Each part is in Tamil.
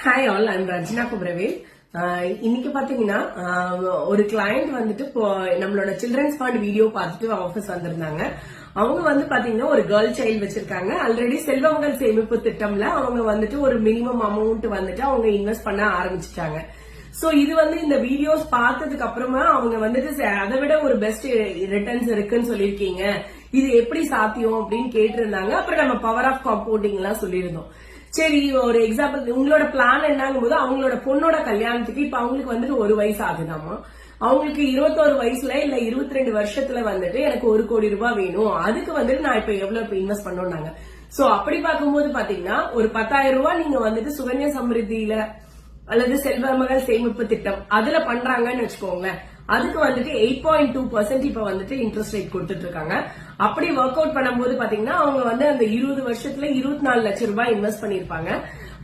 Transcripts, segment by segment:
Hi all I'm Rajina Kupravel இன்னைக்கு பாத்தீங்கன்னா uh, ஒரு கிளையண்ட் வந்துட்டு இப்போ நம்மளோட சில்ட்ரன்ஸ் பாண்ட் வீடியோ பார்த்துட்டு ஆஃபீஸ் வந்திருந்தாங்க. அவங்க வந்து பாத்தீங்கன்னா ஒரு கேர்ள் சைல்டு வச்சிருக்காங்க. ஆல்ரெடி செல்வமகள் சேமிப்பு திட்டம்ல அவங்க வந்துட்டு ஒரு மினிமம் அமௌண்ட் வந்துட்டு அவங்க இன்வெஸ்ட் பண்ண ஆரம்பிச்சிட்டாங்க. சோ இது வந்து இந்த வீடியோஸ் பார்த்ததுக்கு அப்புறமா அவங்க வந்துட்டு அதை விட ஒரு பெஸ்ட் ரிட்டர்ன்ஸ் இருக்குன்னு சொல்லியிருக்கீங்க. இது எப்படி சாத்தியம் அப்படின்னு கேட்டிருந்தாங்க. அப்புறம் நம்ம பவர் ஆஃப் காம்பவுண்டிங் எல்லாம் சொல்லியிருந்தோம். சரி ஒரு எக்ஸாம்பிள் உங்களோட பிளான் என்னங்கும் போது அவங்களோட பொண்ணோட கல்யாணத்துக்கு இப்ப அவங்களுக்கு வந்துட்டு ஒரு வயசு ஆகுதாமா அவங்களுக்கு இருபத்தோரு வயசுல இல்ல இருபத்தி ரெண்டு வருஷத்துல வந்துட்டு எனக்கு ஒரு கோடி ரூபாய் வேணும். அதுக்கு வந்துட்டு நான் இப்ப எவ்வளவு இன்வெஸ்ட் பண்ணோம்னாங்க. சோ அப்படி பார்க்கும்போது பாத்தீங்கன்னா ஒரு பத்தாயிரம் ரூபாய் நீங்க வந்துட்டு சுகன்யா சமிருத்தியில அல்லது செல்வ மகள் சேமிப்பு திட்டம் அதுல பண்றாங்கன்னு வச்சுக்கோங்களேன். அதுக்கு வந்துட்டு எயிட் பாயிண்ட் டூ பர்சன்ட் இப்ப வந்துட்டு இன்ட்ரெஸ்ட் ரேட் கொடுத்துட்டு இருக்காங்க அப்படி ஒர்க் அவுட் பண்ணும்போது பாத்தீங்கன்னா அவங்க வந்து அந்த இருபது வருஷத்துல இருபத்தி நாலு லட்சம் ரூபாய் இன்வெஸ்ட் பண்ணிருப்பாங்க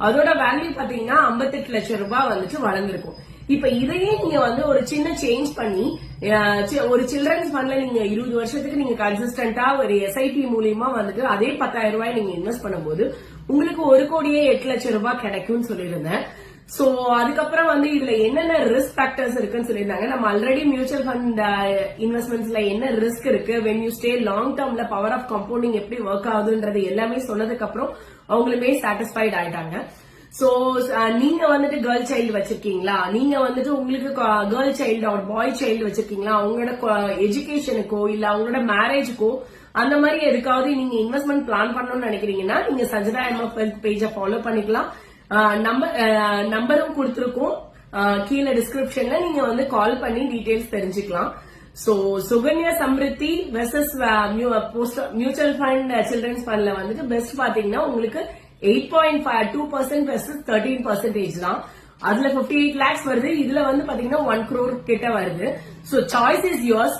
அதோட வேல்யூ பாத்தீங்கன்னா 58 லட்சம் ரூபாய் வந்துட்டு வளர்ந்துருக்கும். இப்ப இதையே நீங்க வந்து ஒரு சின்ன சேஞ்ச் பண்ணி ஒரு சில்ட்ரன்ஸ் ஃபண்ட்ல நீங்க இருபது வருஷத்துக்கு நீங்க கன்சிஸ்டன்டா ஒரு எஸ்ஐபி மூலியமா வந்துட்டு அதே பத்தாயிரம் ரூபாய் நீங்க இன்வெஸ்ட் பண்ணும்போது உங்களுக்கு ஒரு கோடியே எட்டு லட்சம் ரூபாய் கிடைக்கும்னு சொல்லியிருந்தேன். சோ அதுக்கப்புறம் வந்து இதுல என்னென்ன ரிஸ்க் ஃபேக்டர்ஸ் இருக்குன்னு சொல்லியிருந்தாங்க. நம்ம ஆல்ரெடி மியூச்சுவல் ஃபண்ட் இன்வெஸ்ட்மெண்ட்ஸ்ல என்ன ரிஸ்க் இருக்கு? வென் யூ ஸ்டே லாங் டேர்ம்ல பவர் ஆஃப் கம்பவுண்டிங் எப்படி ஒர்க் ஆகுதுன்றது எல்லாமே சொன்னதுக்கு அப்புறம் அவங்களுமே சாட்டிஸ்ஃபைட் ஆயிட்டாங்க. சோ நீங்க வந்துட்டு கேர்ள் சைல்டு வச்சிருக்கீங்களா? நீங்க வந்துட்டு உங்களுக்கு கேர்ள் சைல்டு ஒரு பாய் சைல்டு வச்சிருக்கீங்களா? அவங்களோட எஜுகேஷனுக்கோ இல்ல அவங்களோட மேரேஜுக்கோ அந்த மாதிரி எதுக்காவது நீங்க இன்வெஸ்ட்மெண்ட் பிளான் பண்ணணும்னு நினைக்கிறீங்கன்னா நீங்க சஜிதா எம்எஃப் பேஜை ஃபாலோ பண்ணிக்கலாம். நம்பர் நம்பரும் கொடுத்துருக்கோம். கீழே டிஸ்கிரிப்ஷன்ல நீங்க வந்து கால் பண்ணி டீடைல்ஸ் தெரிஞ்சுக்கலாம். So Sukanya Samriddhi versus mutual fund childrens ஃபண்ட்ல வந்துட்டு பெஸ்ட் பாத்தீங்கன்னா உங்களுக்கு eight point five two percent versus thirteen percentage தான். அதுல 58 எயிட் லேக்ஸ் வருது. இதுல வந்து பாத்தீங்கன்னா ஒன் க்ரோர் கிட்ட வருது. So choice is yours